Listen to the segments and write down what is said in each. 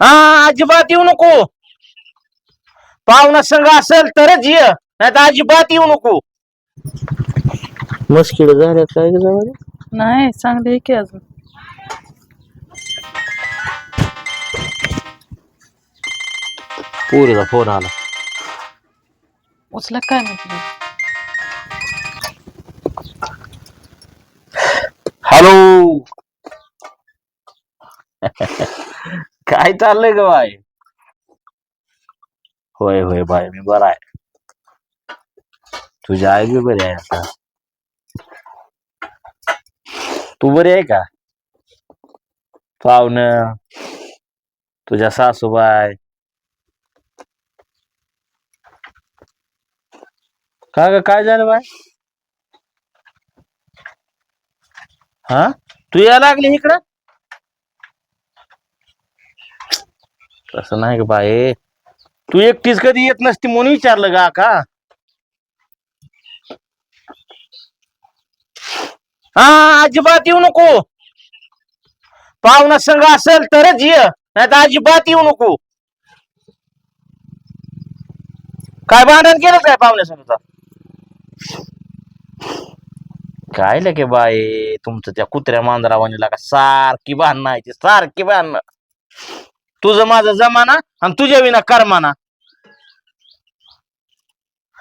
हा अजिबात येऊ नको. पाहुणा संघ असेल तरच ये नाही तर अजिबात येऊ नको. मुश्किल झाल्यात काय ग जावई? नाही चांगली आहे की अजून. पोरीचा फोन आला. उचला काय म्हटलं हॅलो. काय चाललंय ग बाय होय होय बाय मी बरा आहे. तुझी आई बी बरी आहे आता. तू बरी आहे का? पाहुण तुझ्या सासूबाई. का ग काय झालं बाय हा? तू या लागली इकडं? तसं नाही का बाई. तू एकटीच कधी येत नसती म्हणून विचारलं का का हा अजिबात येऊ नको. पाहुणा संघ असेल तरच ये नाही तर अजिबात येऊ नको. काय भांडण केलं काय पाहुण्या संघ काय लगे बाई तुमचं त्या कुत्र्या मांजरावानी का सारखी भांडणं आहे ती सारखी भांडणं. तुझं माझं जमाना आणि तुझ्या विना कर्माना.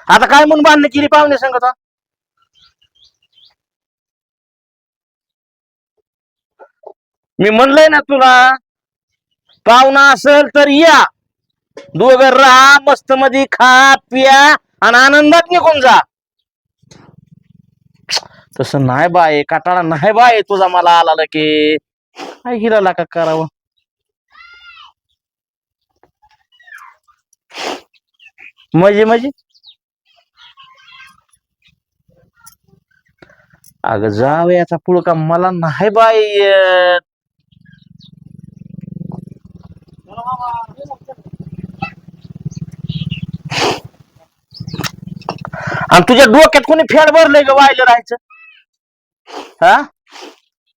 आता काय म्हणून बांधणं केली पाहुणे सांगत मी म्हणलंय ना तुला पाहुणा असेल तर या. दोघं राहा मस्त मध्ये खा पिया आणि आनंदात निघून जा. तसं नाही बाय काटाळा नाही बाय तुझा मला आला की काय हिराला का करावं? मजे मजे. अग जावयाचा पुळका मला नाही बाय आणि तुझ्या डोक्यात कोणी फेड भरलंय ग वायलं राहायचं? हा?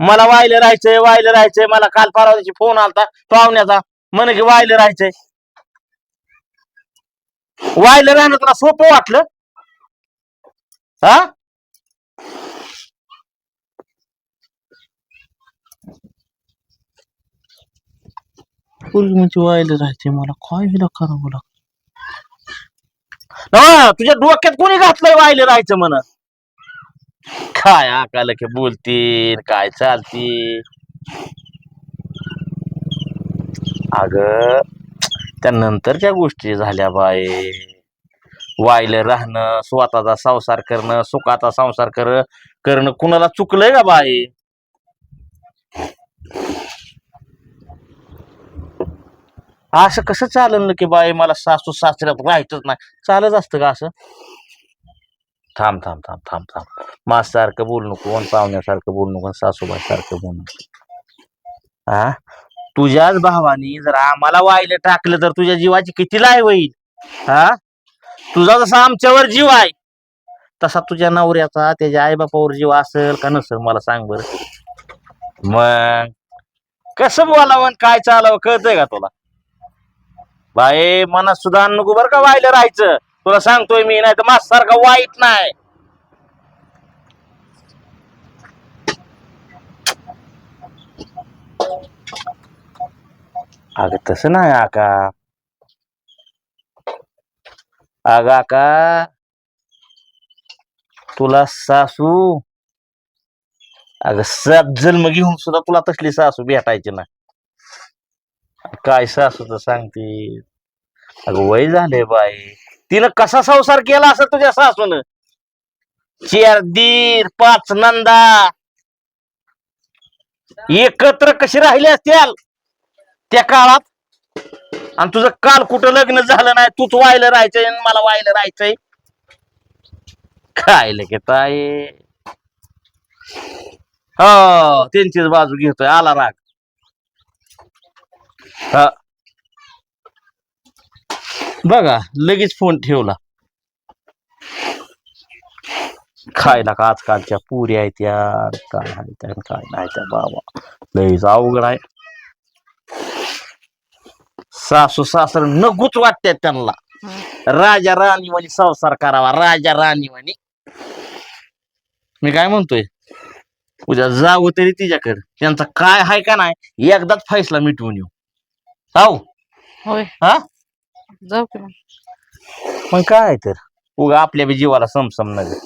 मला वायलं राहायचंय वायलं राहायचंय. मला काल परवाची फोन आलता पाहुण्याचा. म्हणे की वायलं राहायचंय. वायलं राहणं तुला सोपं वाटलं? हा? म्हणजे वायलं राहायचंय मला. काय हिला करावं लागतं? हा तुझ्या डोक्यात कोणी घातलंय वायलं राहायचं म्हण? काय आकाल की बोलतील काय चालतील? अग त्या नंतरच्या गोष्टी झाल्या बाय वायलं राहणं स्वतःचा संसार करणं सुखाचा संसार कर करणं कुणाला चुकलंय का बाई? असं कसं चाललं की बाई मला सासू सासऱ्यात राहायचंच नाही. चालत असतं का असं? थांब थांब थांब थांब थांब. माझ्यासारखं बोलू नको पाहुण्यासारखं बोलू नको सासूबाई सारखं बोलू नको. हा तुझ्याच भावानी जर आम्हाला वाहिलं टाकलं तर तुझ्या जीवाची किती लाय होईल? हा? तुझा जसा आमच्यावर जीव आहे तसा तुझ्या नवऱ्याचा त्याच्या आईबापावर जीव असेल का नसेल मला सांग बर. मग कसं बोलावं काय चालावं कळतंय का तुला? बाई मनात सुद्धा नको बरं का व्हायला राहायचं? तुला सांगतोय मी नाही तर माझ्यासारखा वाईट नाही. अगं तसं नाही आका. अग आका. तुला सासू. अगं सात जन्म घेऊन सुद्धा तुला तसली सासू भेटायची ना काय सासू तर सांगते. अगं वय झाले बाई. तिनं कसा संसार केला असं तुझ्या सासून? चार दीर पाच नंदा. एकत्र कशी राहिले असतील? त्या काळात आणि तुझं काल कुठं लग्न झालं नाही तूच व्हायला राहायचंय आणि मला व्हायला राहायचंय. काय घेताय ताई. हो त्यांचीच बाजू घेतोय आला राग. हा. बघा लगेच फोन ठेवला. खायला का आजकालच्या पुऱ्या आहेत यार काय आहे त्या काय नाही त्या बाबा. लईच अवघड आहे. सासू सासर नगूच वाटतात त्यांना. राजा राणीवाणी संसार करावा राजा राणीवाणी मी काय म्हणतोय? उद्या जाऊ तरी तिच्याकडे. त्यांचा काय हाय का नाही एकदाच फैसला मिटवून येऊ. जाऊ. होय. हा? जाऊ की मग. मग काय तर? उगा आपल्या बी जीवाला समसम नगर.